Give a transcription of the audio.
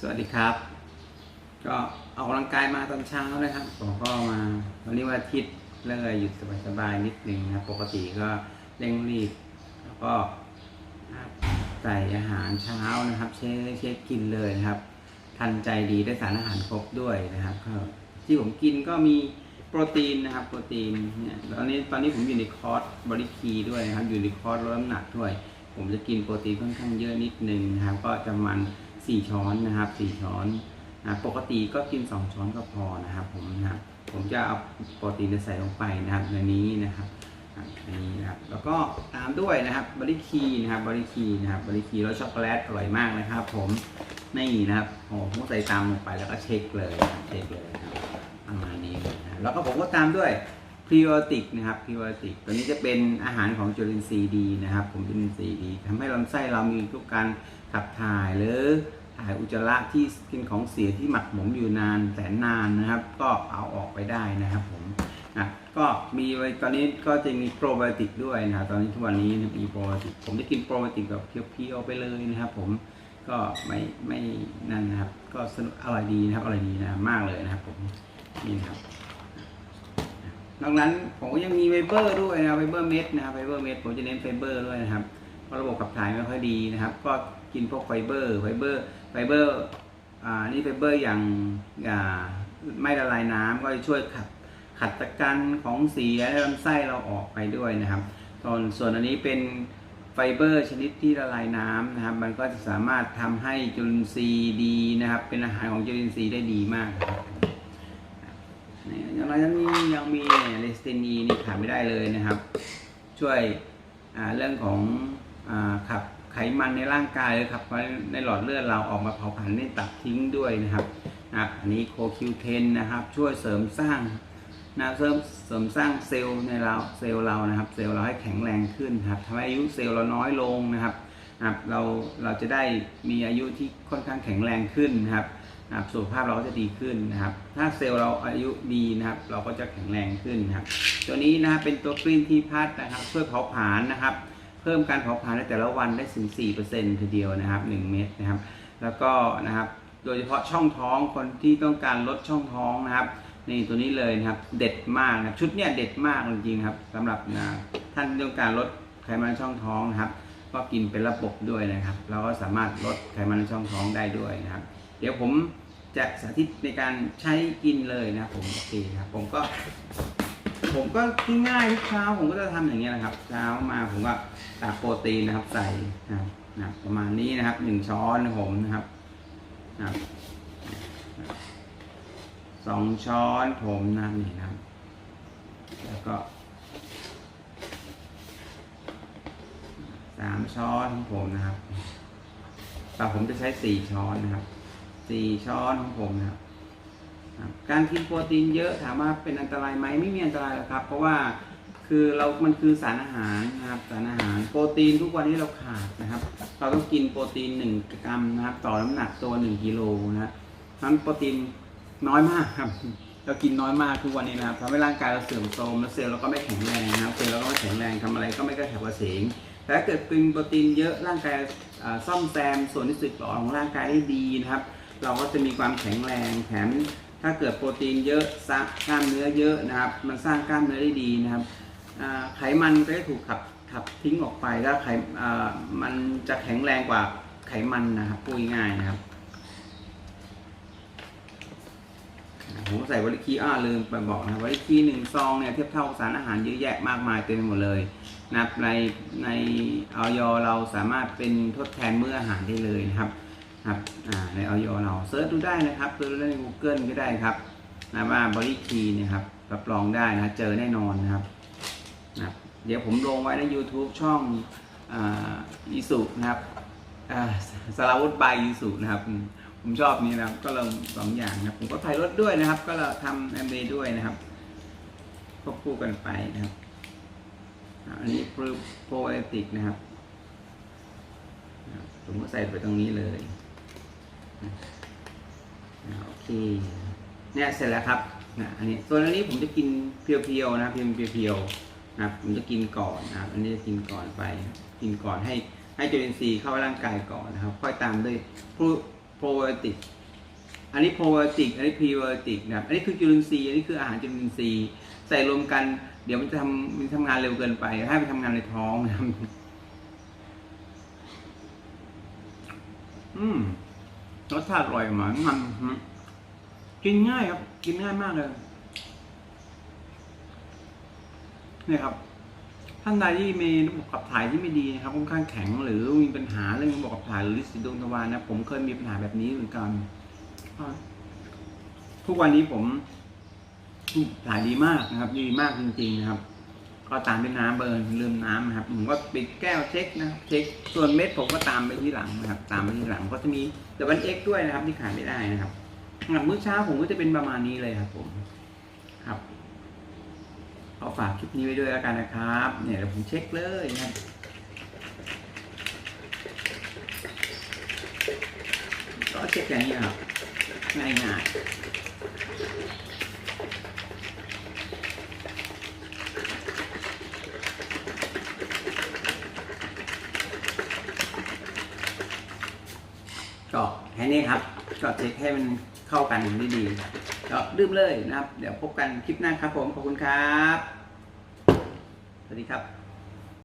สวัสดีครับ ก็ออกกำลังกายมาตอนเช้านะครับผมก็มาวันนี้วันอาทิตย์เลยหยุดสบายๆนิดนึงนะครับปกติก็เร่งรีบแล้วก็ใส่อาหารเช้านะครับ เช็คเช็คกินเลยนะครับ ทันใจดีได้สารอาหารครบด้วยนะครับที่ผมกินก็มีโปรตีนนะครับ โปรตีนเนี่ยตอนนี้ตอนนี้ผมอยู่ในคอร์สบริคีด้วยนะครับ อยู่ในคอร์สลดน้ำหนักด้วย ผมจะกินโปรตีนค่อนข้างเยอะนิดนึงนะครับ ก็จะมัน สี่ช้อนนะครับสี่ช้อนนะปกติก็กินสองช้อนก็พอนะครับผมนะผมจะเอาโปรตีนใส่ลงไปนะครับในนี้นะครับอันนี้นะครับแล้วก็ตามด้วยนะครับบริคีนะครับบริคีนะครับบริคีรสช็อกโกแลตอร่อยมากนะครับ ผมนี่นะครับโอ้ผมใส่ตามลงไปแล้วก็เช็คเลยเช็คเลยครับประมาณนี้เลยนะแล้วก็ผมก็ตามด้วยพรีโอติกนะครับพรีโอติกตัวนี้จะเป็นอาหารของจุลินทรีย์ดีนะครับ ผมจุลินทรีย์ดีทำให้ลำไส้เรามีทุกการขับถ่ายหรือ ถ่ายอุจจาระที่กินของเสียที่หมักหมมอยู่นานแสนนานนะครับ ก็เอาออกไปได้นะครับผมนะก็มีไว้ตอนนี้ก็จะมีโปรไบโอติกด้วยนะครับตอนนี้ทุกวันนี้มีโปรไบโอติกผมจะกินโปรไบโอติกแบบเพียวๆไปเลยนะครับ ผมก็ไม่ไม่นั่นนะครับ ก็สนุกอร่อยดีนะครับอร่อยดีนะมากเลยนะครับ ผมนี่นะครับนอกนั้นผมก็ยังมีไฟเบอร์ด้วยนะไฟเบอร์เม็ดนะครับไฟเบอร์เม็ดผมจะเน้นไฟเบอร์ด้วยนะครับ เพราะระบบขับถ่ายไม่ค่อยดีนะครับ ก็กินพวกไฟเบอร์ ไฟเบอร์ ไฟเบอร์ อ่า นี่ไฟเบอร์อย่างอ่าไม่ละลายน้ำก็จะช่วยขัดขัดตะกันของเสียในลำไส้เราออกไปด้วยนะครับส่วนส่วนอันนี้เป็นไฟเบอร์ชนิดที่ละลายน้ำนะครับ มันก็จะสามารถทำให้จุลินทรีย์ดีนะครับ เป็นอาหารของจุลินทรีย์ได้ดีมากนะครับนี่อย่างไรยังยังมีเลสเตนีนี่ขาดไม่ได้เลยนะครับ ช่วยเรื่องของ ขับไขมันในร่างกายหรือขับในหลอดเลือดเราออกมาเผาผลาญในตับทิ้งด้วยนะครับนะบอันนี้โคคิวเทนนะครับ ช่วยเสริมสร้างนะเสริมเสริมสร้างเซลล์ในเราเซลล์เรานะครับ เซลล์เราให้แข็งแรงขึ้นครับทำให้อายุเซลล์เราน้อยลงนะครับนะครับเราเราจะได้มีอายุที่ค่อนข้างแข็งแรงขึ้นนะครับนะครับสุขภาพเราก็จะดีขึ้นนะครับ ถ้าเซลล์เราอายุดีนะครับ เราก็จะแข็งแรงขึ้นนะครับ ตัวนี้นะครับเป็นตัวกรีนทีพัทนะครับ ช่วยเผาผลาญนะครับ พิ่มการเผาผลาญในแต่ละวันได้ถึง 4%ทีเดียวนะครับ 1 เม็ดนะครับ แล้วก็นะครับโดยเฉพาะช่องท้องคนที่ต้องการลดช่องท้องนะครับนี่ตัวนี้เลยนะครับเด็ดมากนะครับชุดเนี้ยเด็ดมากจริงๆครับสำหรับนะท่านที่ต้องการลดไขมันช่องท้องนะครับ ก็กินเป็นระบบด้วยนะครับเราก็สามารถลดไขมันช่องท้องได้ด้วยนะครับ เดี๋ยวผมจะสาธิตในการใช้กินเลยนะผมโอเคครับผมก็ ผมก็ง่ายๆทุกเช้าผมก็จะทำอย่างเงี้ยนะครับ เช้ามาผมก็ตักโปรตีนนะครับ ใส่นะครับนะประมาณนี้นะครับหนึ่งช้อนผมนะครับนะสองช้อนผมนะนี่นะครับแล้วก็สามช้อนของผมนะครับแต่ผมจะใช้สี่ช้อนนะครับสี่ช้อนของผมนะครับ การกินโปรตีนเยอะถามว่าเป็นอันตรายไหมไม่มีอันตรายหรอกครับ เพราะว่าคือเรามันคือสารอาหารนะครับสารอาหารโปรตีนทุกวันนี้เราขาดนะครับ เราต้องกินโปรตีนหนึ่งกรัมนะครับ ต่อน้ำหนักตัวหนึ่งกิโลนะนั้นโปรตีนน้อยมากครับ เรากินน้อยมากทุกวันนี้นะครับทำให้ร่างกายเราเสื่อมโทรมและเซลล์เราก็ไม่แข็งแรงนะครับเซลล์เราก็ไม่แข็งแรงทำอะไรก็ไม่กระฉับกระเฉงแต่ถ้าเกิดกินโปรตีนเยอะร่างกายซ่อมแซมส่วนที่สึกหรอของร่างกายได้ดีนะครับ เราก็จะมีความแข็งแรงแถม ถ้าเกิดโปรตีนเยอะสร้างกล้ามเนื้อเยอะนะครับ มันสร้างกล้ามเนื้อได้ดีนะครับไขมันก็จะถูกขับขับทิ้งออกไปแล้วไขมันจะแข็งแรงกว่าไขมันนะครับพูดง่ายนะครับผมใส่วอลิคีอ้าลืมไปบอกนะครับวอลิคีหนึ่งซองเนี่ยเทียบเท่าสารอาหารเยอะแยะมากมายเต็มหมดเลยนะครับในในออยเราสามารถเป็นทดแทนมื้ออาหารได้เลยนะครับ ครับอ่าในออยเราเซิร์ชดูได้นะครับเซิร์ชได้ใน Google ก็ได้ครับนะว่าบริคีนี่ยครับรับรองได้นะเจอแน่นอนนะครับนะเดี๋ยวผมลงไว้ใน YouTube ช่องอีสุนะครับอ่าสารวุฒิบายอีสุนะครับ ผมชอบนี้นะครับ ก็ลงสองอย่างนะครับผมก็ถ่ายรถด้วยนะครับ ก็ทำแอมเบด้วยนะครับควบคู่กันไปนะครับ อันนี้โปรไบโอติกนะครับผมก็ใส่ไปตรงนี้เลย โอเคเนี่ยเสร็จแล้วครับนะอันนี้ส่วนอันนี้ผมจะกินเพียวๆนะเพียงเพียวๆนะผมจะกินก่อนนะครับ อันนี้จะกินก่อนไป กินก่อนให้ให้จุลินทรีย์เข้าร่างกายก่อนนะครับ ค่อยตามด้วยโปรไบโอติกอันนี้โปรไบโอติกอันนี้พรีไบโอติกนะครับ อันนี้คือจุลินทรีย์อันนี้คืออาหารจุลินทรีย์ใส่รวมกัน เดี๋ยวมันจะทำมันทำงานเร็วเกินไป ให้ไปทำงานในท้องนะครับอืม รสชาติอร่อยหวานมันกินง่ายครับ กินง่ายมากเลยนี่ครับ ท่านใดที่มีระบบขับถ่ายที่ไม่ดีนะครับค่อนข้างแข็งหรือมีปัญหาเรื่องระบบขับถ่ายหรือลิสิดวงทวารนะผมเคยมีปัญหาแบบนี้เหมือนกันทุกวันนี้ผมถ่ายดีมากนะครับ ดีมากจริงๆนะครับ ก็ตามด้วยน้ำเบิร์นลืมน้ำนะครับผมก็ปิดแก้วเช็คนะเช็คส่วนเม็ดผมก็ตามไปที่หลังนะครับ ตามไปที่หลังก็จะมีเดวันเอ็กด้วยนะครับ ที่ขายไม่ได้นะครับหลังมื้อเช้าผมก็จะเป็นประมาณนี้เลยครับผมครับเอาฝากคลิปนี้ไว้ด้วยแล้วกันนะครับ เนี่ยเดี๋ยวผมเช็คเลยนะครับก็เช็คอย่างนี้ครับง่ายๆ ก็แค่นี้ครับ ก็เช็คให้มันเข้ากันได้ดีก็ดื่มเลยนะครับ เดี๋ยวพบกันคลิปหน้าครับผม ขอบคุณครับ สวัสดีครับ